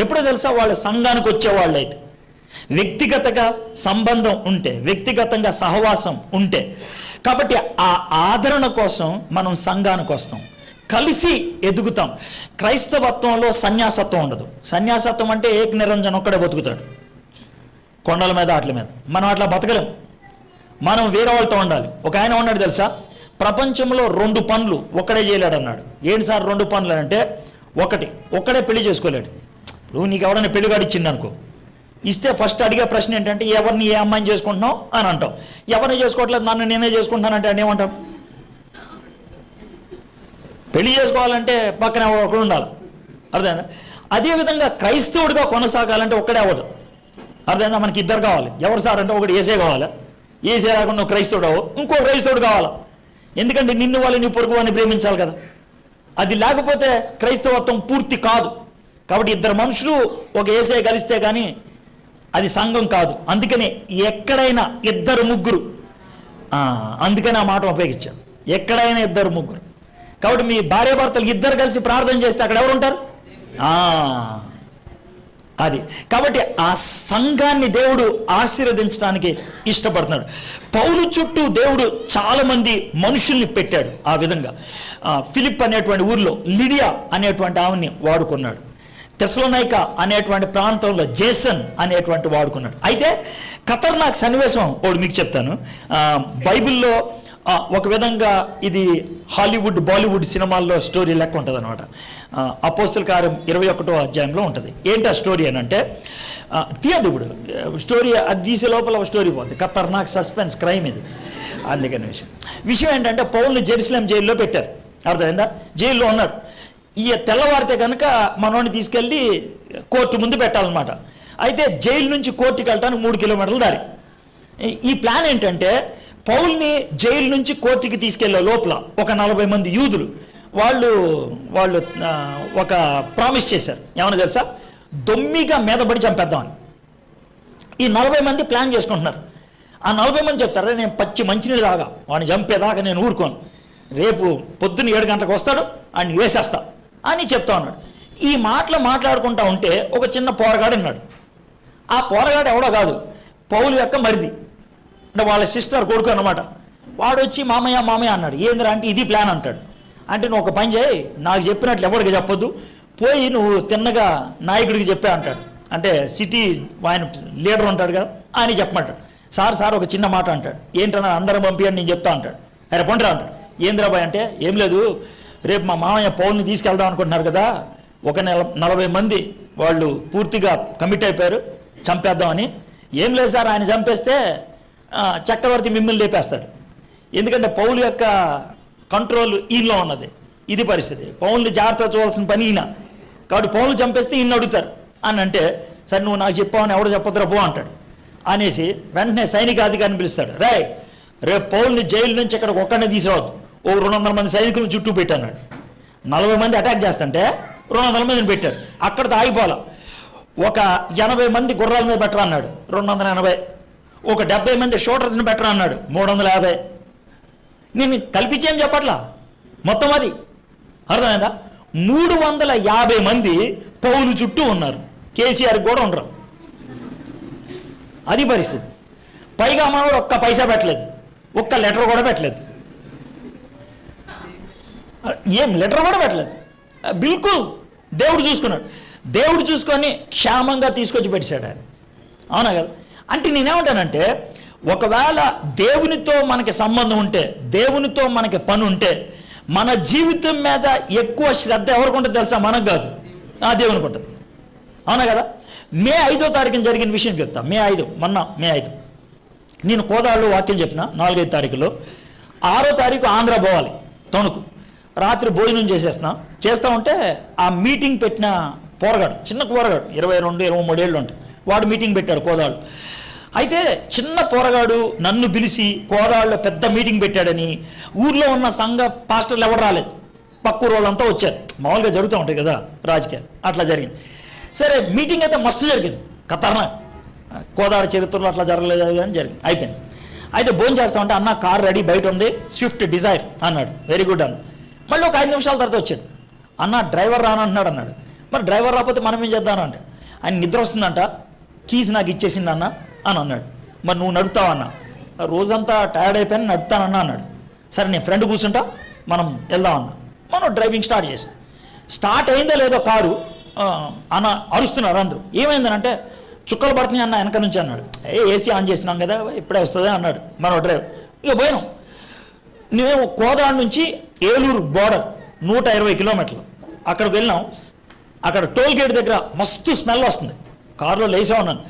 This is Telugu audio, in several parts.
ఎప్పుడో తెలుసా? వాళ్ళ సంఘానికి వచ్చేవాళ్ళు అయితే వ్యక్తిగతంగా సంబంధం ఉంటే వ్యక్తిగతంగా సహవాసం ఉంటే. కాబట్టి ఆ ఆదరణ కోసం మనం సంఘానికి వస్తాం. కలిసి ఎదుగుతాం. క్రైస్తవత్వంలో సన్యాసత్వం ఉండదు. సన్యాసత్వం అంటే ఏక నిరంజన్ ఒక్కడే బతుకుతాడు. కొండల మీద వాటి మీద. మనం అట్లా బతకలేం. మనం వేరే వాళ్ళతో ఉండాలి. ఒక ఆయన ఉన్నాడు తెలుసా? ప్రపంచంలో రెండు పనులు ఒక్కడే చేయలేడు అన్నాడు ఏంటి సార్ రెండు పనులు అంటే? ఒకటి ఒక్కడే పెళ్ళి చేసుకోలేడు. ఇప్పుడు నీకు ఎవడైనా పెళ్ళిగాడు ఇచ్చింది అనుకో ఇస్తే ఫస్ట్ అడిగే ప్రశ్న ఏంటంటే ఎవరిని ఏ అమ్మాయిని చేసుకుంటున్నావు? అని అంటావు. ఎవరిని చేసుకోవట్లేదు? నన్ను నేనే చేసుకుంటున్నానంటే అని ఏమంటాం పెళ్ళి చేసుకోవాలంటే పక్కన ఎవడో ఒకడు ఉండాలి. అర్థమైనా అదేవిధంగా క్రైస్తవుడిగా కొనసాగాలంటే ఒక్కడే అవ్వదు. అర్థమైనా మనకి ఇద్దరు కావాలి. ఎవరు సార్ అంటే ఒకటి ఏసే కావాలి. ఏసే లేకుండా నువ్వు క్రైస్తవుడు అవ్వు. ఇంకో క్రైస్తవుడు కావాలి. ఎందుకంటే నిన్ను వాళ్ళు నీ పొరుగు వాడిని ప్రేమించాలి కదా. అది లేకపోతే క్రైస్తవత్వం పూర్తి కాదు. కాబట్టి ఇద్దరు మనుషులు ఒక ఏసే కలిస్తే కానీ అది సంఘం కాదు. అందుకనే ఎక్కడైనా ఇద్దరు ముగ్గురు. అందుకని ఆ మాట ఉపయోగించాను ఎక్కడైనా ఇద్దరు ముగ్గురు. కాబట్టి మీ భార్య భర్తలు ఇద్దరు కలిసి ప్రార్థన చేస్తే అక్కడ ఎవరు ఉంటారు? అది. కాబట్టి ఆ సంఘాన్ని దేవుడు ఆశీర్వదించడానికి ఇష్టపడుతున్నాడు. పౌలు చుట్టూ దేవుడు చాలామంది మనుషుల్ని పెట్టాడు ఆ విధంగా. ఫిలిప్ అనేటువంటి ఊర్లో లిడియా అనేటువంటి ఆమెని వాడుకున్నాడు. తెసలోనైక అనేటువంటి ప్రాంతంలో జేసన్ అనేటువంటి వాడుకున్నాడు. అయితే ఖతర్నాక్ సన్నివేశం ఒకటి మీకు చెప్తాను. బైబిల్లో ఒక విధంగా ఇది హాలీవుడ్ బాలీవుడ్ సినిమాల్లో స్టోరీ లెక్క ఉంటుంది అనమాట అపోస్తుల కార్యం ఇరవై ఒకటో అధ్యాయంలో ఉంటుంది. ఏంటి ఆ స్టోరీ అని అంటే ఆ, తీయదు ఇప్పుడు స్టోరీ అది తీసే లోపల ఒక స్టోరీ పోతుంది ఖతర్నాక్ సస్పెన్స్ క్రైమ్ ఇది. అందుకని విషయం. విషయం ఏంటంటే పౌల్ని జెరూసలేం జైల్లో పెట్టారు. అర్థమైందా? జైల్లో ఉన్నాడు. ఈ తెల్లవారితే కనుక మనోడిని తీసుకెళ్ళి కోర్టు ముందు పెట్టాలన్నమాట. అయితే జైలు నుంచి కోర్టుకి వెళ్ళడానికి మూడు కిలోమీటర్ల దారి. ఈ- ప్లాన్ ఏంటంటే పౌల్ని జైలు నుంచి కోర్టుకి తీసుకెళ్ళే లోపల ఒక నలభై మంది యూదులు వాళ్ళు వాళ్ళు ఒక ప్రామిస్ చేశారు. ఏమన్నా తెలుసా? దొమ్మిగా మీదపడి చంపేద్దామని. ఈ నలభై మంది ప్లాన్ చేసుకుంటున్నారు. ఆ నలభై మంది చెప్తారు నేను పచ్చి మంచినీళ్ళు తాగా వాడిని చంపేదాకా నేను ఊరుకోను. రేపు పొద్దున్న ఏడు గంటలకు వస్తాడు ఆయన వేసేస్తాను అని చెప్తా ఉన్నాడు. ఈ మాటలు మాట్లాడుకుంటా ఉంటే ఒక చిన్న పోరగాడు ఉన్నాడు. ఆ పోరగాడు ఎవడో కాదు పౌలు యొక్క మరిది. అంటే వాళ్ళ సిస్టర్ కొడుకు అన్నమాట. వాడు వచ్చి మామయ్య మామయ్య అన్నాడు. ఏందిరా అంటే ఇది ప్లాన్ అంటాడు. అంటే నువ్వు ఒక పని చేయి నాకు చెప్పినట్లు ఎవరికి చెప్పొద్దు. పోయి నువ్వు తిన్నగా నాయకుడికి చెప్పే అంటాడు. అంటే సిటీ ఆయన లీడర్ ఉంటాడు కదా అని చెప్పమంటాడు. సార్ సార్ ఒక చిన్న మాట అంటాడు. ఏంటన్నా అందరం పంపియండి నేను చెప్తా అంటాడు. అరే పండురా అంటాడు. ఏందిరా బాయ్ అంటే ఏం లేదు రేపు మా మామయ్య పౌల్ని తీసుకెళ్దాం అనుకుంటున్నారు కదా ఒక నెల నలభై మంది వాళ్ళు పూర్తిగా కమిట్ అయిపోయారు చంపేద్దామని. ఏం లేదు సార్ ఆయన చంపేస్తే చక్రవర్తి మిమ్మల్ని లేపేస్తాడు. ఎందుకంటే పౌలు యొక్క కంట్రోల్ ఈయనలో ఉన్నది ఇది పరిస్థితి. పౌల్ని జాగ్రత్త చూడాల్సిన పని ఈయన. కాబట్టి పౌలు చంపేస్తే ఈయన అడుగుతారు. అని అంటే సరే నువ్వు నాకు చెప్పావని ఎవడు చెప్పొద్దురా పో అంటాడు. అనేసి వెంటనే సైనికాధికారిని పిలుస్తాడు. రే రేపు పౌల్ని జైలు నుంచి ఇక్కడ ఒక్కడనే తీసుకురావద్దు. ఓ రెండు వందల మంది సైనికులు చుట్టూ పెట్టన్నాడు. నలభై మంది అటాక్ చేస్తుంటే రెండు వందల మందిని పెట్టారు. అక్కడితో ఆగిపోలే ఒక ఎనభై మంది గుర్రాల మీద పెట్టరా అన్నాడు. రెండు వందల ఎనభై. ఒక డెబ్బై మంది షోటర్స్ని పెట్టరా అన్నాడు. మూడు వందల యాభై. నేను కల్పించేం చెప్పట్లా? మొత్తం అది. అర్థమైందా? మూడు వందల యాభై మంది పౌలు చుట్టూ ఉన్నారు. కేసీఆర్ కూడా ఉండరు. అది పరిస్థితి. పైగా మనవాడు ఒక్క పైసా పెట్టలేదు. ఒక్క లెటర్ కూడా పెట్టలేదు. ఏం లెటర్ కూడా పెట్టలేదు. బిల్కుల్ దేవుడు చూసుకున్నాడు. దేవుడు చూసుకొని క్షేమంగా తీసుకొచ్చి పెట్టాడు ఆయన. అవునా కదా? అంటే నేనేమంటానంటే ఒకవేళ దేవునితో మనకి సంబంధం ఉంటే దేవునితో మనకి పని ఉంటే మన జీవితం మీద ఎక్కువ శ్రద్ధ ఎవరికి ఉంటుంది తెలుసా? మనకు కాదు. ఆ దేవునికి ఉంటుంది. అవునా కదా? మే ఐదో తారీఖున జరిగిన విషయం చెప్తా. మే ఐదు మొన్న మే ఐదు. నేను కోదాళ్ళు వాక్యం చెప్పిన నాలుగైదు తారీఖులో. ఆరో తారీఖు ఆంధ్ర పోవాలి తణుకు. రాత్రి భోజనం చేసేస్తున్నా. చేస్తా ఉంటే ఆ మీటింగ్ పెట్టిన పోరగాడు చిన్న పోరగాడు ఇరవై రెండు ఇరవై మూడేళ్ళు ఉంటాయి వాడు మీటింగ్ పెట్టాడు కోదాళ్ళు. అయితే చిన్న పోరగాడు నన్ను పిలిచి కోదాళ్ళలో పెద్ద మీటింగ్ పెట్టాడని ఊర్లో ఉన్న సంఘ పాస్టర్లు ఎవరు రాలేదు. పక్కూరు వాళ్ళంతా వచ్చారు. మామూలుగా జరుగుతూ ఉంటాయి కదా రాజకీయాలు. అట్లా జరిగింది. సరే మీటింగ్ అయితే మస్తు జరిగింది. ఖతర్నా కోదాడ చరిత్రలో అట్లా జరగలేదు అని జరిగింది. అయిపోయింది. అయితే భోజనం చేస్తా ఉంటే అన్న కార్ రెడీ బయట ఉంది. స్విఫ్ట్ డిజైర్ అన్నాడు. వెరీ గుడ్ అన్న మళ్ళీ ఒక ఐదు నిమిషాల తర్వాత వచ్చాడు. అన్న డ్రైవర్ రానంటున్నాడు అన్నాడు. మరి డ్రైవర్ రాకపోతే మనం ఏం చేద్దామంటే ఆయన నిద్ర వస్తుందంట కీస్ నాకు ఇచ్చేసింది అన్న అని అన్నాడు. మరి నువ్వు నడుపుతావన్న రోజంతా టైర్డ్ అయిపోయాను నడుపుతానన్నా అన్నాడు. సరే నేను ఫ్రెండ్ కూర్చుంటా మనం వెళ్దాం మనం డ్రైవింగ్ స్టార్ట్ చేసాం. స్టార్ట్ అయిందో లేదో కారు అన్న అరుస్తున్నారు అందరూ. ఏమైందనంటే చుక్కలు పడుతున్నాయి అన్న వెనక నుంచి అన్నాడు. ఏ ఏసీ ఆన్ చేసినాం కదా ఇప్పుడే వస్తుంది అన్నాడు. మన డ్రైవర్ ఇక పోయినాం. నేను కోదాడ నుంచి ఏలూరు బోర్డర్ నూట ఇరవై కిలోమీటర్లు. అక్కడికి వెళ్ళినాం. అక్కడ టోల్ గేట్ దగ్గర మస్తు స్మెల్ వస్తుంది. కారులో లేచా ఉన్నాను.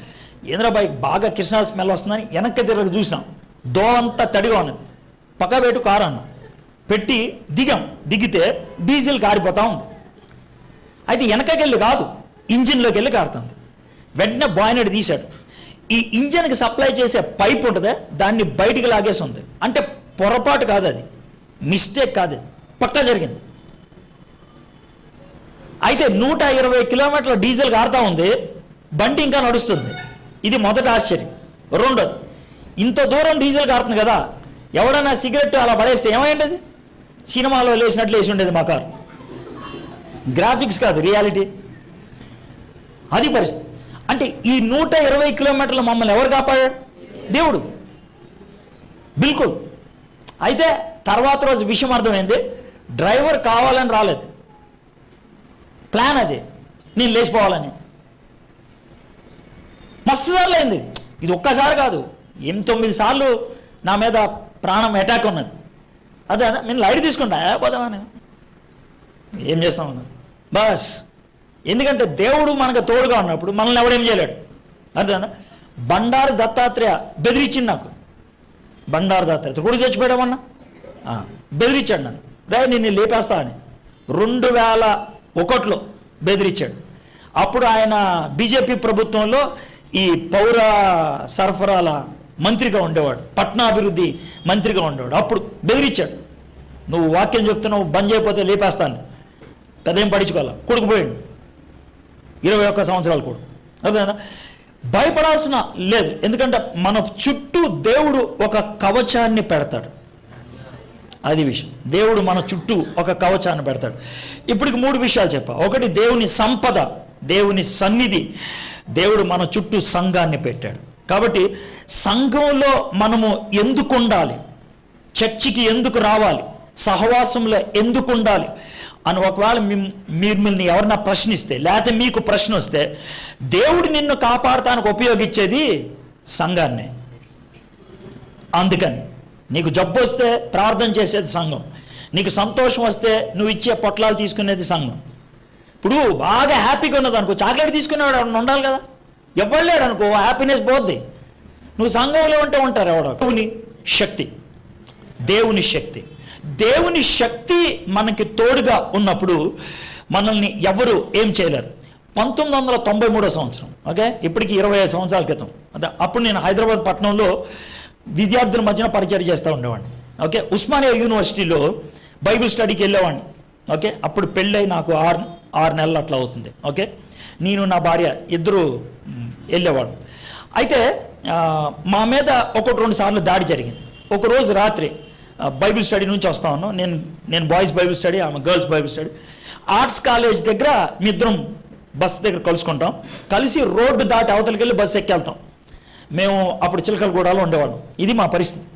ఇంద్రబాయ్ బాగా కృష్ణా స్మెల్ వస్తుందని వెనక్కి తిరగ చూసినాం. దో అంతా తడిగా ఉన్నది. పక్క పెట్టు కారు అన్న. పెట్టి దిగాం. దిగితే డీజిల్ కారిపోతా ఉంది. అయితే వెనకకెళ్ళి కాదు ఇంజిన్లోకి వెళ్ళి కారుతుంది. వెంటనే బాయినెడ్ తీశాడు. ఈ ఇంజిన్కి సప్లై చేసే పైప్ ఉంటుందే దాన్ని బయటికి లాగేసి ఉంది. అంటే పొరపాటు కాదు అది. మిస్టేక్ కాదు పక్కా జరిగింది. అయితే నూట ఇరవై కిలోమీటర్ల డీజిల్ కారుతా ఉంది బండి ఇంకా నడుస్తుంది. ఇది మొదట ఆశ్చర్యం. రెండోది ఇంత దూరం డీజిల్ కారుతుంది కదా ఎవడన్నా సిగరెట్ అలా పడేస్తే ఏమైండేది సినిమాలో లేచినట్లు వేసి ఉండేది మా కారు. గ్రాఫిక్స్ కాదు రియాలిటీ. అది పరిస్థితి. అంటే ఈ నూట ఇరవై కిలోమీటర్లు మమ్మల్ని ఎవరు కాపాడాడు? దేవుడు. బిల్కుల్. అయితే తర్వాత రోజు విషయం అర్థమైంది. డ్రైవర్ కావాలని రాలేదు. ప్లాన్ అది. నేను లేచిపోవాలని. మస్తు సార్లు అయింది. ఇది ఒక్కసారి కాదు. ఎం తొమ్మిది సార్లు నా మీద ప్రాణం అటాక్ ఉన్నది. అదే నేను లైట్ తీసుకుంటా. పోదామని ఏం చేస్తాం బస్. ఎందుకంటే దేవుడు మనకు తోడుగా ఉన్నప్పుడు మనల్ని ఎవడేం చేయలేడు. అంతేనా బండారు దత్తాత్రేయ బెదిరించింది నాకు. బండారు దత్తాత్రేయ. కూడా చచ్చిపోయాడమన్నా బెదిరించాడు నన్ను. రే నిన్ను లేపేస్తా అని. రెండు వేల ఒకటిలో బెదిరించాడు. అప్పుడు ఆయన బీజేపీ ప్రభుత్వంలో ఈ పౌర సరఫరాల మంత్రిగా ఉండేవాడు పట్నాభివృద్ధి మంత్రిగా ఉండేవాడు. అప్పుడు బెదిరించాడు. నువ్వు వాక్యం చెప్తున్నావు బంద్ చేయకపోతే లేపేస్తాను పెద్దేం పడించుకోవాలి పడించుకోవాలా కొడుకుపోయాడు ఇరవై ఒక్క సంవత్సరాలు కూడా అదేనా భయపడాల్సిన లేదు. ఎందుకంటే మన చుట్టూ దేవుడు ఒక కవచాన్ని పెడతాడు. అది విషయం. దేవుడు మన చుట్టూ ఒక కవచాన్ని పెడతాడు. ఇప్పటికి మూడు విషయాలు చెప్పా. ఒకటి దేవుని సంపద దేవుని సన్నిధి. దేవుడు మన చుట్టూ సంఘాన్ని పెట్టాడు. కాబట్టి సంఘంలో మనము ఎందుకు ఉండాలి? చర్చికి ఎందుకు రావాలి? సహవాసంలో ఎందుకు ఉండాలి? అని ఒకవేళ మీరు మిమ్మల్ని ఎవరన్నా ప్రశ్నిస్తే లేకపోతే మీకు ప్రశ్న వస్తే దేవుడు నిన్ను కాపాడటానికి ఉపయోగించేది సంఘాన్ని. అందుకని. నీకు జబ్బు వస్తే ప్రార్థన చేసేది సంఘం. నీకు సంతోషం వస్తే నువ్వు ఇచ్చే పొట్లాలు తీసుకునేది సంఘం. ఇప్పుడు బాగా హ్యాపీగా ఉన్నది అనుకో చాక్లెట్ తీసుకునేవాడు ఎవడన్నా ఉండాలి కదా? ఎవరు లేడు అనుకో హ్యాపీనెస్ పోద్ది. నువ్వు సంఘంలో ఉంటే ఉంటారు ఎవడో. దేవుని శక్తి. దేవుని శక్తి. దేవుని శక్తి మనకి తోడుగా ఉన్నప్పుడు మనల్ని ఎవరు ఏం చేయలేరు. పంతొమ్మిది వందల తొంభై మూడో సంవత్సరం ఓకే? ఇప్పటికి ఇరవై ఐదు సంవత్సరాల క్రితం. అదే అప్పుడు నేను హైదరాబాద్ పట్టణంలో విద్యార్థుల మధ్యన పరిచయం చేస్తూ ఉండేవాడిని. ఓకే? ఉస్మానియా యూనివర్సిటీలో బైబిల్ స్టడీకి వెళ్ళేవాడిని. ఓకే? అప్పుడు పెళ్ళై నాకు ఆరు ఆరు నెలలు అట్లా అవుతుంది. ఓకే? నేను నా భార్య ఇద్దరు వెళ్ళేవాడు. అయితే మా మీద ఒకటి రెండు సార్లు దాడి జరిగింది. ఒకరోజు రాత్రి బైబిల్ స్టడీ నుంచి వస్తా ఉన్నాం. నేను నేను బాయ్స్ బైబిల్ స్టడీ ఆమె girls Bible study. Arts college దగ్గర మీ ఇద్దరం బస్ దగ్గర కలుసుకుంటాం. కలిసి రోడ్డు దాటి అవతలకి వెళ్ళి బస్సు ఎక్కి వెళ్తాం మేము అప్పుడు చిలకలగూడలో ఉండేవాళ్ళం. ఇది మా పరిస్థితి.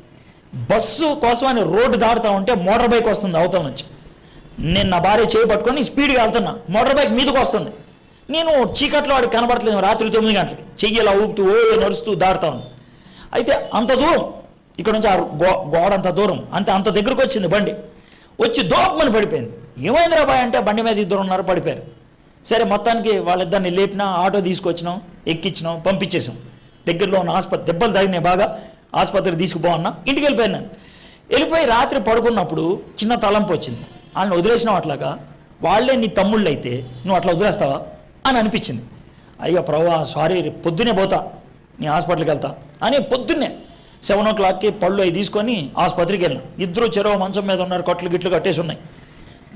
బస్సు కోసమని రోడ్డు దాటుతా ఉంటే మోటార్ బైక్ వస్తుంది అవతల నుంచి. నేను నా భార్య చేయి పట్టుకొని స్పీడ్గా వెళ్తున్నా. మోటార్ బైక్ మీదకి వస్తుంది. నేను చీకట్లో వాడికి కనబడట్లేదు రాత్రి తొమ్మిది గంటలు. చెయ్యి ఇలా ఊపుతూ ఓ నడుస్తూ దాటుతా ఉంది అయితే అంత దూరం ఇక్కడ నుంచి ఆ గో గోడ అంత దూరం అంతే అంత దగ్గరకు వచ్చింది బండి. వచ్చి దోపమని పడిపోయింది. ఏమైంది రాబాయ్ అంటే బండి మీద ఇద్దరు ఉన్నారు పడిపోయారు. సరే మొత్తానికి వాళ్ళిద్దరిని లేపినా ఆటో తీసుకొచ్చినాం ఎక్కించినాం పంపించేసాం. దగ్గరలో ఉన్న ఆసుపత్రి దెబ్బలు తగినాయి బాగా ఆసుపత్రికి తీసుకుపోవన్నా ఇంటికి వెళ్ళిపోయాను నేను. వెళ్ళిపోయి రాత్రి పడుకున్నప్పుడు చిన్న తలంపు వచ్చింది. వాళ్ళని వదిలేసినావు అట్లాగా? వాళ్ళే నీ తమ్ముళ్ళు అయితే నువ్వు అట్లా వదిలేస్తావా? అని అనిపించింది. అయ్యో ప్రభా సారీ పొద్దునే పోతా నీ హాస్పిటల్కి వెళ్తా అని పొద్దున్నే సెవెన్ ఓ క్లాక్కి పళ్ళు అవి తీసుకొని ఆసుపత్రికి వెళ్ళాం ఇద్దరు చెరవ మంచం మీద ఉన్నారు కొట్లు గిట్లు కట్టేసి ఉన్నాయి.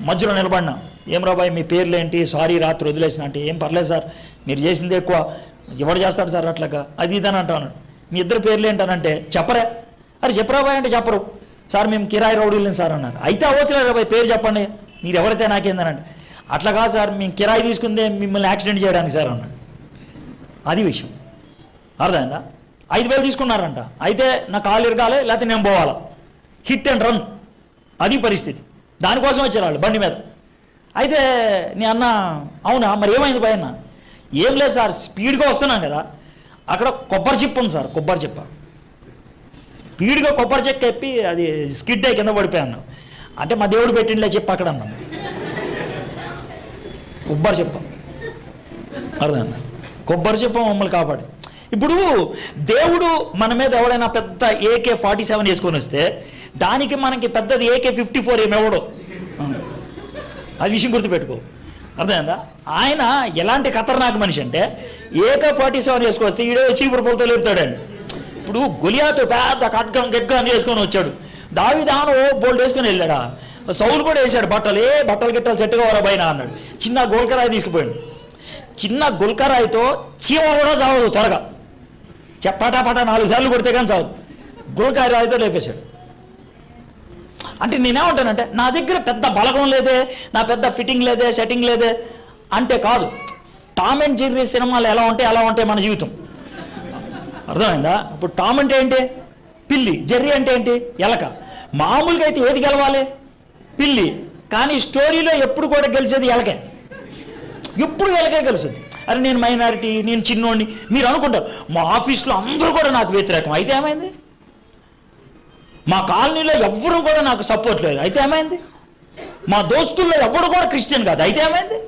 మధ్యలో నిలబడినా. ఏం రాబాయ్ మీ పేర్లు ఏంటి సారీ రాత్రి వదిలేసిన అంటే ఏం పర్లేదు సార్. మీరు చేసింది ఎక్కువ. ఎవడు చేస్తాడు సార్ అట్లాగా? అది ఇదని అంటాను. మీ ఇద్దరు పేర్లు ఏంటనంటే చెప్పరే. అరే చెప్పరా బాయ్ అంటే చెప్పరు. సార్ మేము కిరాయి రౌడీలని సార్ అన్నారు. అయితే అవ్వచ్చులే బాయ్ పేరు చెప్పండి. మీరు ఎవరైతే నాకేందనంటే అట్లా కాదు సార్ మేము కిరాయి తీసుకుందే మిమ్మల్ని యాక్సిడెంట్ చేయడానికి సార్ అన్నాడు. అది విషయం. అర్థమైందా? ఐదు వేలు తీసుకున్నారంట. అయితే నా కాలు ఇరగాలి లేకపోతే నేను పోవాలా? Hit and run. అది పరిస్థితి. దానికోసం వచ్చారు వాళ్ళు బండి మీద. అయితే నీ అన్న అవునా? మరి ఏమైంది పైన ఏం లేదు సార్ స్పీడ్గా వస్తున్నాం కదా. అక్కడ కొబ్బరి చెప్పు ఉంది సార్ కొబ్బరి చిప్ప. స్పీడ్గా కొబ్బరి చెక్క ఎప్పి అది స్కిడ్ అయి కింద పడిపోయాను అంటే మా దేవుడు పెట్టిండే చెప్పు అక్కడ అన్నాం. కొబ్బరి చెప్ప. అర్థం కొబ్బరి చెప్ప మమ్మల్ని కాపాడు ఇప్పుడు దేవుడు మన మీద ఎవడైనా పెద్ద ఏకే ఫార్టీ సెవెన్ వేసుకొని వస్తే దానికి మనకి పెద్దది ఏకే ఫిఫ్టీ ఫోర్ ఏమెవడో అది విషయం గుర్తుపెట్టుకో. అర్థమైందా? ఆయన ఎలాంటి ఖతర్నాక్ మనిషి అంటే ఏక ఫార్టీ సెవెన్ చేసుకొస్తే ఈడో చీపురు పొలతో లేపుతాడండి. ఇప్పుడు గొలియాతో పెద్ద ఖడ్గం గెగ్గం వేసుకొని వచ్చాడు. దావిదాను బోల్డ్ వేసుకొని వెళ్ళాడా? సౌలు కూడా వేసాడు బట్టలు ఏ బట్టలు గిట్టలు చెట్టుగా వర పైన అన్నాడు. చిన్న గోల్కరాయి తీసుకుపోయాడు. చిన్న గుల్కరాయితో చీమ కూడా చావదు త్వరగా. చెప్పటాపటా నాలుగు సార్లు కొడితే కానీ చావదు. గుల్కరాయితో లేపేశాడు. అంటే నేనేమంటానంటే నా దగ్గర పెద్ద బలగం లేదే నా పెద్ద ఫిట్టింగ్ లేదే సెట్టింగ్ లేదే అంటే కాదు. టామ్ అండ్ జెర్రీ సినిమాలు ఎలా ఉంటాయి అలా ఉంటాయి మన జీవితం. అర్థమైందా? ఇప్పుడు టామ్ అంటే ఏంటి? పిల్లి. జెర్రీ అంటే ఏంటి? ఎలక. మామూలుగా అయితే ఏది గెలవాలి? పిల్లి. కానీ స్టోరీలో ఎప్పుడు కూడా గెలిచేది ఎలకే. ఎప్పుడు ఎలకే గెలిచింది? అరే నేను మైనారిటీ నేను చిన్నోడిని. మీరు అనుకుంటారు. మా ఆఫీస్లో అందరూ కూడా నాకు వ్యతిరేకం. అయితే ఏమైంది? మా కాలనీలో ఎవ్వరు కూడా నాకు సపోర్ట్ లేదు. అయితే ఏమైంది? మా దోస్తుల్లో ఎవరు కూడా క్రిస్టియన్ కాదు. అయితే ఏమైంది?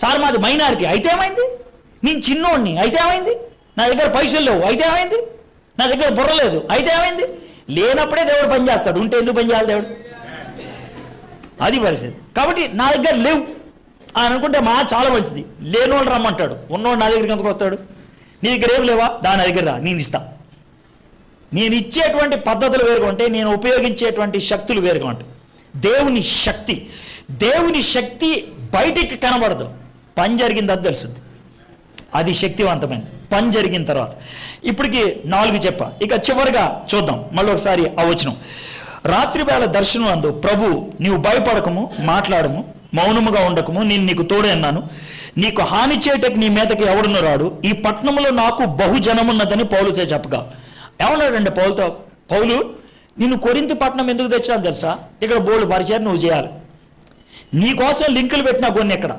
సార్ మాది మైనారిటీ. అయితే ఏమైంది? నేను చిన్నోడిని. అయితే ఏమైంది? నా దగ్గర పైసలు లేవు. అయితే ఏమైంది? నా దగ్గర బుర్ర లేదు. అయితే ఏమైంది? లేనప్పుడే దేవుడు పని చేస్తాడు. ఉంటే ఎందుకు పని చేయాలి దేవుడు? అది పరిస్థితి. కాబట్టి నా దగ్గర లేవు. అని అనుకుంటే మా చాలా మంచిది. లేనోళ్ళు రమ్మంటాడు. ఉన్నోడు నా దగ్గరికి ఎందుకు వస్తాడు? నీ దగ్గర ఏం లేవా? దాని దగ్గర రా. నేను ఇస్తా. నేను ఇచ్చేటువంటి పద్ధతులు వేరుగా ఉంటాయి నేను ఉపయోగించేటువంటి శక్తులు వేరుగా ఉంటాయి. దేవుని శక్తి దేవుని శక్తి బయటికి కనబడదు. పని జరిగింది అది తెలుస్తుంది అది శక్తివంతమైనది పని జరిగిన తర్వాత. ఇప్పటికి నాలుగు చెప్ప. ఇక చివరిగా చూద్దాం. మళ్ళీ ఒకసారి అవచనం రాత్రివేళ దర్శనం అందు ప్రభు నీవు భయపడకము మాట్లాడము మౌనముగా ఉండకము నేను నీకు తోడే అన్నాను నీకు హాని చేయటకు నీ మీదకి ఎవడును రాడు. ఈ పట్టణంలో నాకు బహుజనమున్నదని పౌలుతో చెప్పగా. ఏమన్నాడండి పౌలతో? పౌలు నిన్ను కొరింత పట్టణం ఎందుకు తెచ్చాను తెలుసా? ఇక్కడ బోర్డు పరిచయం నువ్వు చేయాలి. నీ కోసం లింకులు పెట్టినా కొన్ని ఇక్కడ.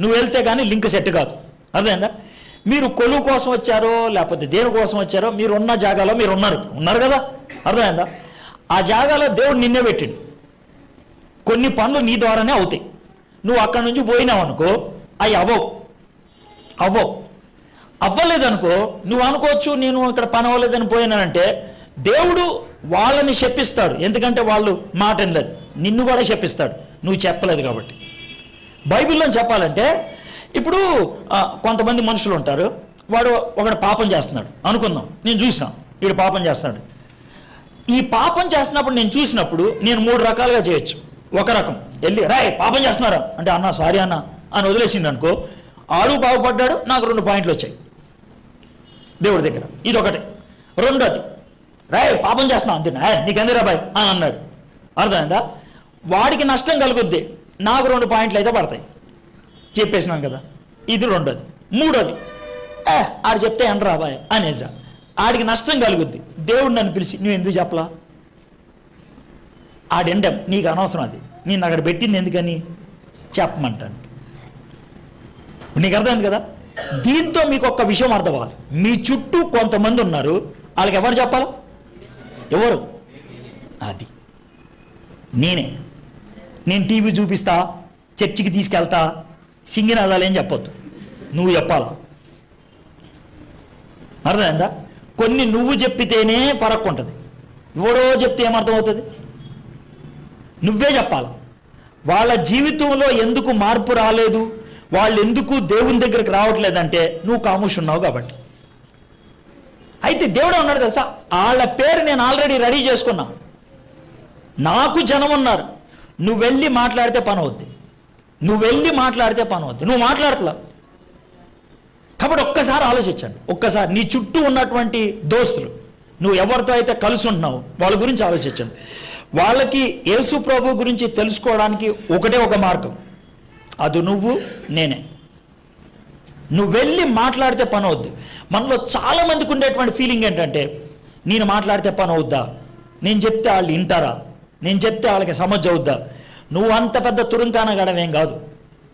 నువ్వు వెళ్తే కానీ లింక్ సెట్ కాదు. అర్థమైందా? మీరు కొలువు కోసం వచ్చారో లేకపోతే దేని కోసం వచ్చారో మీరు ఉన్న జాగాలో మీరు ఉన్నారు ఉన్నారు కదా? అర్థమైందా? ఆ జాగాలో దేవుడు నిన్నే పెట్టిండు. కొన్ని పనులు నీ ద్వారానే అవుతాయి. నువ్వు అక్కడి నుంచి పోయినావు అనుకో అవి అవ్వవు. అవ్వవు. అవ్వలేదనుకో నువ్వు అనుకోవచ్చు నేను ఇక్కడ పని అవ్వలేదని పోయినానంటే దేవుడు వాళ్ళని శప్పిస్తాడు ఎందుకంటే వాళ్ళు మాట వినలేదు. నిన్ను కూడా శపిస్తాడు. నువ్వు చెప్పలేదు కాబట్టి. బైబిల్లో చెప్పాలంటే ఇప్పుడు కొంతమంది మనుషులు ఉంటారు. వాడు ఒకడు పాపం చేస్తున్నాడు. అనుకుందాం. నేను చూసిన. వీడు పాపం చేస్తున్నాడు. ఈ పాపం చేస్తున్నప్పుడు నేను చూసినప్పుడు నేను మూడు రకాలుగా చేయొచ్చు. ఒక రకం. వెళ్ళి రాయ్ పాపం చేస్తున్నారా? అంటే అన్న సారీ అన్న. అని వదిలేసిండు అనుకో ఆడు బాగుపడ్డాడు నాకు రెండు పాయింట్లు వచ్చాయి. దేవుడి దగ్గర. ఇది ఒకటి రెండోది రాయ్ పాపం చేస్తున్నావు అంతేనా "ఏయ్, నీకెందుకు రాబాయ్ అని అన్నాడు. అర్థమైందా? వాడికి నష్టం కలుగుద్ది. నాకు రెండు పాయింట్లు అయితే పడతాయి. చెప్పేసినాం కదా. ఇది రెండోది. మూడోది ఏ ఆడు చెప్తే ఎండ రాబాయ్ అనేజా ఆడికి నష్టం కలుగుద్ది. దేవుడు నన్ను పిలిచి నువ్వు ఎందుకు చెప్పలా? ఆడెండం నీకు అనవసరం అది. నేను అక్కడ పెట్టింది ఎందుకని? చెప్పమంటాను. నీకు అర్థమైంది కదా? దీంతో మీకు ఒక్క విషయం అర్థమవ్వాలి. మీ చుట్టూ కొంతమంది ఉన్నారు. వాళ్ళకి ఎవరు చెప్పాలి? ఎవరు? అది. నేనే. నేను టీవీ చూపిస్తా చర్చికి తీసుకెళ్తా సింగినాదాలు ఏం చెప్పొద్దు. నువ్వు చెప్పాలా? అర్థమైందా? కొన్ని నువ్వు చెప్పితేనే ఫరక్ ఉంటుంది. ఎవడో చెప్తే ఏమర్థమవుతుంది? నువ్వే చెప్పాలా? వాళ్ళ జీవితంలో ఎందుకు మార్పు రాలేదు? వాళ్ళు ఎందుకు దేవుని దగ్గరికి రావట్లేదంటే నువ్వు కాముష్ ఉన్నావు కాబట్టి. అయితే దేవుడు అన్నాడు తెలుసా? వాళ్ళ పేరు నేను ఆల్రెడీ రెడీ చేసుకున్నా. నాకు జనం ఉన్నారు. నువ్వు వెళ్ళి మాట్లాడితే పని అవుద్ది. నువ్వు వెళ్ళి మాట్లాడితే పని అవుద్ది. నువ్వు మాట్లాడట్లా. కాబట్టి ఒక్కసారి ఆలోచించండి. ఒక్కసారి నీ చుట్టూ ఉన్నటువంటి దోస్తులు నువ్వు ఎవరితో అయితే కలిసి ఉంటున్నావు వాళ్ళ గురించి ఆలోచించండి. వాళ్ళకి యేసు ప్రభు గురించి తెలుసుకోవడానికి ఒకటే ఒక మార్గం. అది నువ్వు నేనే. నువ్వు వెళ్ళి మాట్లాడితే పని అవుద్ది. మనలో చాలామందికి ఉండేటువంటి ఫీలింగ్ ఏంటంటే నేను మాట్లాడితే పని అవుద్దా? నేను చెప్తే వాళ్ళు వింటారా? నేను చెప్తే వాళ్ళకి సమజ్ అవుద్దా? నువ్వు అంత పెద్ద తురుంకాన గడవేం కాదు.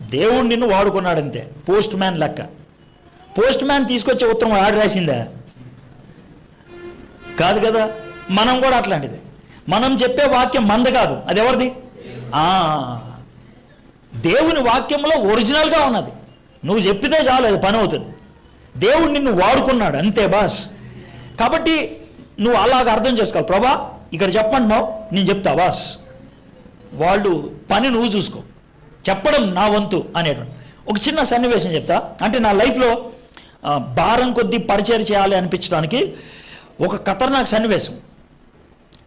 దేవుడు నిన్ను వాడుకున్నాడు అంతే పోస్ట్ మ్యాన్ లెక్క. పోస్ట్ మ్యాన్ తీసుకొచ్చే ఉత్తరం ఆర్డర్ రాసిందా? కాదు కదా? మనం కూడా అట్లాంటిది. మనం చెప్పే వాక్యం మంద కాదు. అది ఎవరిది? ఆ, దేవుని వాక్యంలో ఒరిజినల్గా ఉన్నది. నువ్వు చెప్పితే చాలు అది పని అవుతుంది. దేవుడు నిన్ను వాడుకున్నాడు అంతే బాస్. కాబట్టి నువ్వు అలాగ అర్థం చేసుకోవాలి. ప్రభా ఇక్కడ చెప్పంటున్నావు నేను చెప్తా బాస్. వాళ్ళు పని నువ్వు చూసుకో. చెప్పడం నా వంతు అనేటువంటి ఒక చిన్న సన్నివేశం చెప్తా. అంటే నా లైఫ్లో భారం కొద్దీ పరిచయం చేయాలి అనిపించడానికి ఒక ఖతర్నాక్ సన్నివేశం.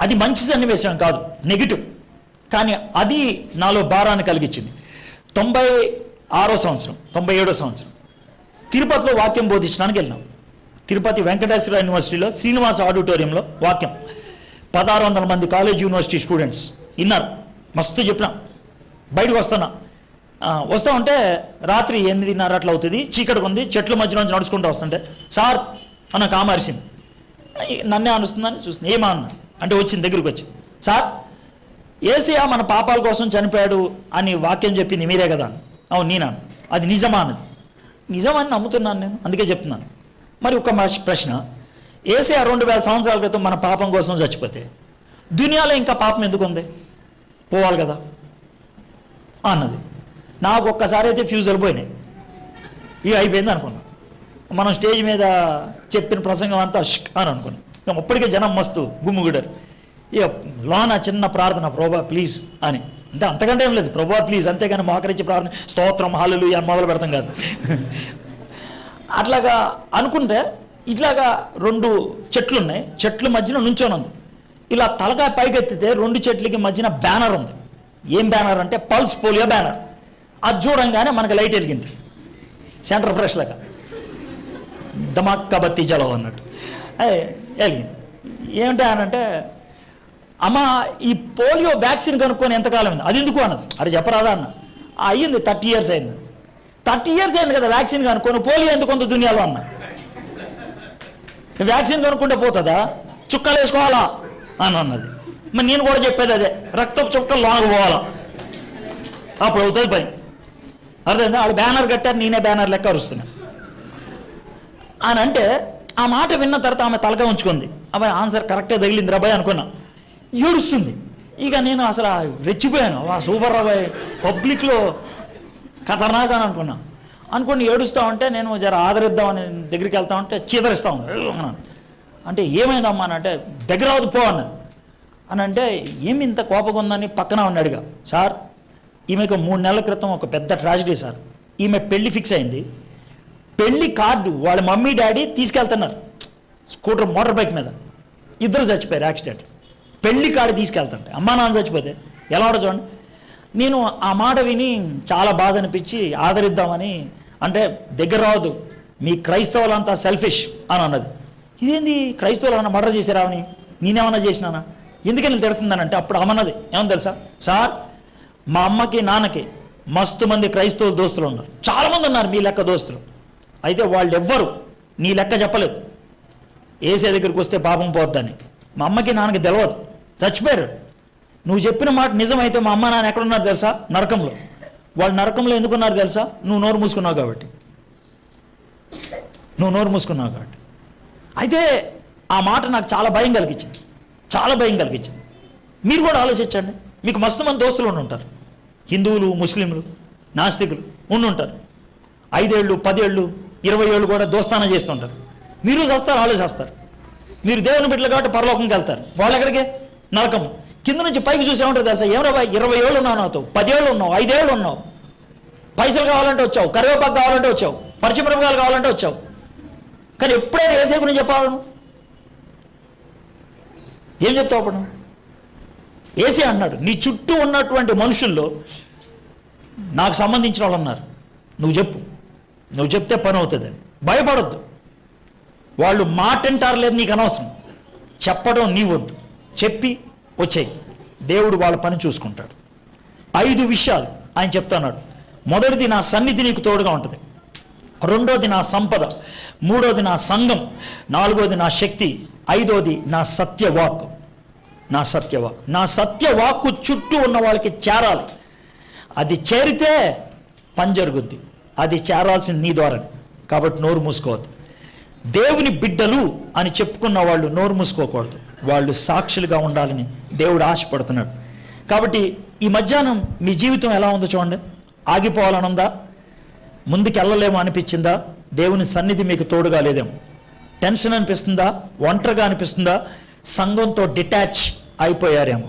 అది మంచి సన్నివేశం కాదు నెగిటివ్. కానీ అది నాలో భారాన్ని కలిగించింది. తొంభై ఆరో సంవత్సరం తొంభై ఏడో సంవత్సరం. తిరుపతిలో వాక్యం బోధించడానికి వెళ్ళినాం తిరుపతి వెంకటేశ్వర యూనివర్సిటీలో శ్రీనివాస ఆడిటోరియంలో వాక్యం. పదహారు వందల మంది కాలేజ్ యూనివర్సిటీ స్టూడెంట్స్ విన్నారు. మస్తు చెప్పినా. బయటకు వస్తున్నా. వస్తా ఉంటే రాత్రి ఎనిమిదిన్నర అట్లా అవుతుంది. చీకటిగా ఉంది. చెట్ల మధ్య నుంచి నడుచుకుంటూ వస్తుంటే సార్ అన్న కామర్సింది. నన్నే అనుస్తుందని చూసింది ఏమా అన్న? అంటే వచ్చింది దగ్గరికి వచ్చి. సార్ ఏసీఆ మన పాపాల కోసం చనిపోయాడు అని వాక్యం చెప్పింది మీరే కదా అని. అవును నేనాను అది నిజమా అన్నది. నిజమని నమ్ముతున్నాను నేను అందుకే చెప్తున్నాను. మరి ఒక ప్రశ్న. ఏసీఆ రెండు వేల సంవత్సరాల క్రితం మన పాపం కోసం చచ్చిపోతే దునియాలో ఇంకా పాపం ఎందుకు ఉంది పోవాలి కదా అన్నది. నాకు ఒక్కసారి అయితే ఫ్యూజులు పోయినాయి. ఇవి అయిపోయింది అనుకున్నా. మనం స్టేజ్ మీద చెప్పిన ప్రసంగం అంతా అని అనుకున్నాం. అప్పటికే జనం మస్తు గుమ్ముగుడారు. ఇక లోన చిన్న ప్రార్థన ప్రభా ప్లీజ్ అని. అంటే అంతకంటే ఏం లేదు. ప్రభా ప్లీజ్ అంతేగాని మోకరించి ప్రార్థన స్తోత్రం హాలులు అని మొదలు పెడతాం కాదు. అట్లాగా అనుకుంటే ఇట్లాగా రెండు చెట్లు ఉన్నాయి చెట్ల మధ్యన నుంచొని ఉంది ఇలా తలకాయ పైకెత్తితే రెండు చెట్లకి మధ్యన బ్యానర్ ఉంది. ఏం బ్యానర్ అంటే పల్స్ పోలియో బ్యానర్. అది చూడంగానే మనకి లైట్ వెలిగింది. సెంటర్ ఫ్రెష్ లాగా దమాక్క బత్తి జలం అన్నట్టు. అదే వెలిగింది. ఏమిటి అని అంటే అమ్మ ఈ పోలియో వ్యాక్సిన్ కనుక్కొని ఎంతకాలం అయింది? అది ఎందుకు అన్నది? అది చెప్పరాదా అన్న? అయ్యింది థర్టీ ఇయర్స్ అయింది. థర్టీ ఇయర్స్ అయింది కదా వ్యాక్సిన్ కనుక్కొని పోలియో ఎందుకు కొంత దునియాలో అన్న? వ్యాక్సిన్ కనుక్కుంటే పోతుందా? చుక్కలు వేసుకోవాలా? అని అన్నది. మరి నేను కూడా చెప్పేది అదే రక్తపు చుక్కలు లోనకు పోవాలా? అప్పుడు అవుతుంది పని. అర్థమైందా? వాళ్ళు బ్యానర్ కట్టారు నేనే బ్యానర్ లెక్క అరుస్తున్నా. అని అంటే ఆ మాట విన్న తర్వాత ఆమె తలక ఉంచుకుంది. అబ్బాయి ఆన్సర్ కరెక్టే తగిలింది రాబాయ్ అనుకున్నా. ఏడుస్తుంది. ఇక నేను అసలు రెచ్చిపోయాను. వా సూపర్ రాబాయ్ పబ్లిక్లో ఖతర్నాక్ అని అనుకున్నా. అనుకుని ఏడుస్తా ఉంటే నేను జర ఆదరిద్దామని దగ్గరికి వెళ్తా ఉంటే చీదరిస్తా ఉన్నాను అంటే ఏమైందమ్మా అని అంటే దగ్గర అవద్దు పో అన్నది అని అంటే ఏమి ఇంత కోపం ఉందని పక్కన ఉన్నాడుగా అడిగా. సార్ ఈమెకు మూడు నెలల క్రితం ఒక పెద్ద ట్రాజిడీ సార్. ఈమె పెళ్ళి ఫిక్స్ అయింది. పెళ్ళి కార్డు వాళ్ళ మమ్మీ డాడీ తీసుకెళ్తున్నారు. స్కూటర్ మోటార్ బైక్ మీద. ఇద్దరు చచ్చిపోయారు యాక్సిడెంట్ పెళ్ళి కాడి తీసుకెళ్తుంటే. అమ్మా నాన్న చచ్చిపోతే. ఎలా ఉండదు చూడండి. నేను ఆ మాట విని చాలా బాధ అనిపించి ఆదరిద్దామని అంటే దగ్గర రావద్దు. మీ క్రైస్తవులంతా సెల్ఫిష్ అని అన్నది. ఇదేంది? క్రైస్తవులు ఏమన్నా మర్డర్ చేశారా అని? నేనేమన్నా చేసినానా? ఎందుకని తిడుతుందనంటే అప్పుడు అమ్మన్నది. ఏమని తెలుసా? సార్ మా అమ్మకి నాన్నకి మస్తు మంది క్రైస్తవ దోస్తులు ఉన్నారు. చాలామంది ఉన్నారు మీ లెక్క దోస్తులు. అయితే వాళ్ళు ఎవ్వరు నీ లెక్క చెప్పలేదు. ఏసే దగ్గరికి వస్తే పాపం పోద్దని. మా అమ్మకి నాన్నకి తెలియదు చచ్చిపోయారు. నువ్వు చెప్పిన మాట నిజమైతే మా అమ్మ నాన్న ఎక్కడున్నారు తెలుసా? నరకంలో. వాళ్ళు నరకంలో ఎందుకున్నారు తెలుసా? నువ్వు నోరు మూసుకున్నావు కాబట్టి. నువ్వు నోరు మూసుకున్నావు కాబట్టి. అయితే ఆ మాట నాకు చాలా భయం కలిగించింది. చాలా భయం కలిగించింది. మీరు కూడా ఆలోచించండి. మీకు మస్తు మంది దోస్తులు ఉంటారు. హిందువులు ముస్లింలు నాస్తికులు ఉండి ఉంటారు. ఐదేళ్ళు పదేళ్ళు ఇరవై ఏళ్ళు కూడా దోస్తానం చేస్తుంటారు. మీరు చేస్తారు వాళ్ళు చేస్తారు. మీరు దేవుని బిడ్డలు కాబట్టి పరలోకంకి వెళ్తారు. వాళ్ళు ఎక్కడికి? నరకం కింద నుంచి పైకి చూసి ఏమంటారు తెలుసా? ఏమరా బాయ్ ఇరవై ఏళ్ళు ఉన్నావు నాతో పదేళ్ళు ఉన్నావు ఐదేళ్ళు ఉన్నావు. పైసలు కావాలంటే వచ్చావు కరివేపాకు కావాలంటే వచ్చావు పరిచయమిరపకాయలు కావాలంటే వచ్చావు. కానీ ఎప్పుడైనా ఏసే గురించి చెప్పాలను ఏం చెప్తావు అప్పుడు? ఏసే అన్నాడు నీ చుట్టూ ఉన్నటువంటి మనుషుల్లో నాకు సంబంధించిన వాళ్ళు ఉన్నారు నువ్వు చెప్పు. నువ్వు చెప్తే పని అవుతుందని భయపడొద్దు. వాళ్ళు మాట అంటారు లేదు నీకు అనవసరం. చెప్పడం నీ వద్దు చెప్పి వచ్చాయి. దేవుడు వాళ్ళ పని చూసుకుంటాడు. ఐదు విషయాలు ఆయన చెప్తున్నాడు. మొదటిది నా సన్నిధి నీకు తోడుగా ఉంటుంది. రెండోది నా సంపద. మూడోది నా సంఘం. నాలుగోది నా శక్తి. ఐదోది నా సత్యవాక్. నా సత్యవాక్. నా సత్యవాక్కు చుట్టూ ఉన్న వాళ్ళకి చేరాలి. అది చేరితే పని జరుగుద్ది. అది చేరాల్సింది నీ ద్వారానే. కాబట్టి నోరు మూసుకోవద్దు. దేవుని బిడ్డలు అని చెప్పుకున్న వాళ్ళు నోరు మూసుకోకూడదు. వాళ్ళు సాక్షులుగా ఉండాలని దేవుడు ఆశపడుతున్నాడు. కాబట్టి ఈ మధ్యాహ్నం మీ జీవితం ఎలా ఉందో చూడండి. ఆగిపోవాలని ఉందా? ముందుకు వెళ్ళలేమో అనిపించిందా? దేవుని సన్నిధి మీకు తోడుగా లేదేమో. టెన్షన్ అనిపిస్తుందా? ఒంటరిగా అనిపిస్తుందా? సంఘంతో డిటాచ్ అయిపోయారేమో.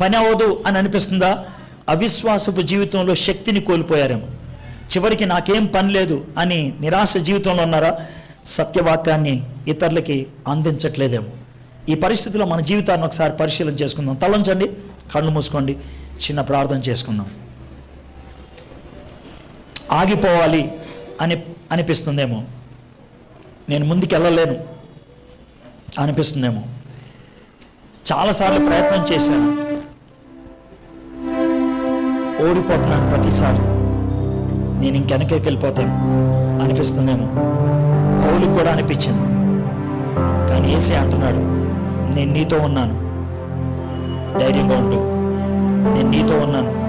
పని అవ్వదు అని అనిపిస్తుందా? అవిశ్వాసపు జీవితంలో శక్తిని కోల్పోయారేమో. చివరికి నాకేం పని లేదు అని నిరాశ జీవితంలో ఉన్నారా? సత్యవాక్యాన్ని ఇతరులకి అందించట్లేదేమో. ఈ పరిస్థితిలో మన జీవితాన్ని ఒకసారి పరిశీలన చేసుకుందాం. తలంచండి కళ్ళు మూసుకోండి చిన్న ప్రార్థన చేసుకుందాం. ఆగిపోవాలి అని అనిపిస్తుందేమో. నేను ముందుకు వెళ్ళలేను అనిపిస్తుందేమో. చాలాసార్లు ప్రయత్నం చేశాను. ఓడిపోతున్నాను ప్రతిసారి. నేను ఇంకెనకకి వెళ్ళిపోతాను అనిపిస్తుందేమో. పౌలుకు కూడా అనిపించింది. కానీ ఏసే అంటున్నాడు నేను నీతో ఉన్నాను. ధైర్యంగా ఉండు. నేను నీతో ఉన్నాను.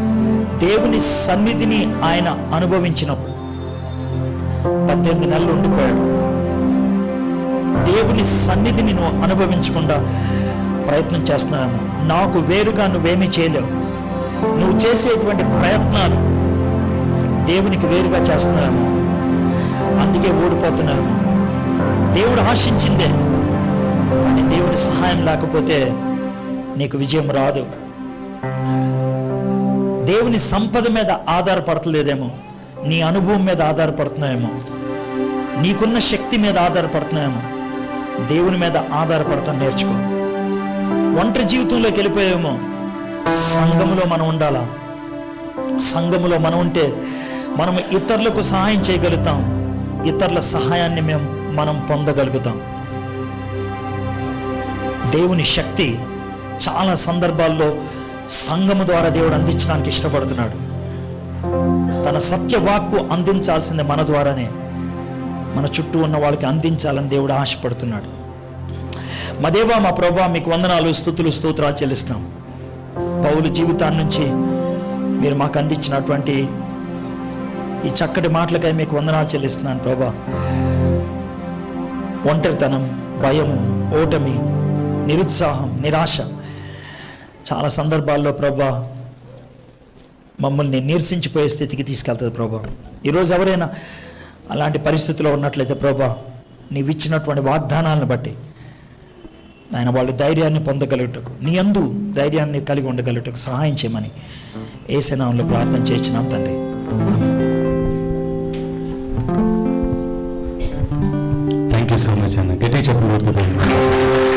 దేవుని సన్నిధిని ఆయన అనుభవించినప్పుడు పద్దెనిమిది నెలలు ఉండిపోయాడు. దేవుని సన్నిధిని నువ్వు అనుభవించకుండా ప్రయత్నం చేస్తున్నాను నాకు వేరుగా నువ్వేమీ చేయలేవు. నువ్వు చేసేటువంటి ప్రయత్నాలు దేవునికి వేరుగా చేస్తున్నాము అందుకే ఓడిపోతున్నాము దేవుడు ఆశించిందే. కానీ దేవుడి సహాయం లేకపోతే నీకు విజయం రాదు. దేవుని సంపద మీద ఆధారపడతలేదేమో. నీ అనుభవం మీద ఆధారపడుతున్నాయేమో. నీకున్న శక్తి మీద ఆధారపడుతున్నాయేమో. దేవుని మీద ఆధారపడతాం నేర్చుకో. ఒంటరి జీవితంలోకి వెళ్ళిపోయేమో సంఘములో మనం ఉండాలా? సంఘములో మనం ఉంటే మనం ఇతరులకు సహాయం చేయగలుగుతాం. ఇతరుల సహాయాన్ని మేము మనం పొందగలుగుతాం. దేవుని శక్తి చాలా సందర్భాల్లో సంఘము ద్వారా దేవుడు అందించడానికి ఇష్టపడుతున్నాడు. తన సత్యవాక్కు అందించాల్సింది మన ద్వారానే. మన చుట్టూ ఉన్న వాళ్ళకి అందించాలని దేవుడు ఆశపడుతున్నాడు. మా దేవా మా ప్రభా మీకు వందనాలు స్థుతులు స్తోత్రాలు చెల్లిస్తున్నాం. పౌలు జీవితాన్ని నుంచి మీరు మాకు అందించినటువంటి ఈ చక్కటి మాటలకై మీకు వందనాలు చెల్లిస్తున్నాను ప్రభా. ఒంటరితనం భయము ఓటమి నిరుత్సాహం నిరాశ. చాలా సందర్భాల్లో ప్రభా మమ్మల్ని నీరసించిపోయే స్థితికి తీసుకెళ్తుంది ప్రభా. ఈరోజు ఎవరైనా అలాంటి పరిస్థితిలో ఉన్నట్లయితే ప్రభా నీవు ఇచ్చినటువంటి వాగ్దానాలను బట్టి ఆయన వాళ్ళు ధైర్యాన్ని పొందగలుగుటకు నీ అందు ధైర్యాన్ని కలిగి ఉండగలుగుటకు సహాయం చేయమని ఏ ప్రార్థన చేసినాం తండ్రి. you so much and good day, Chakravarti.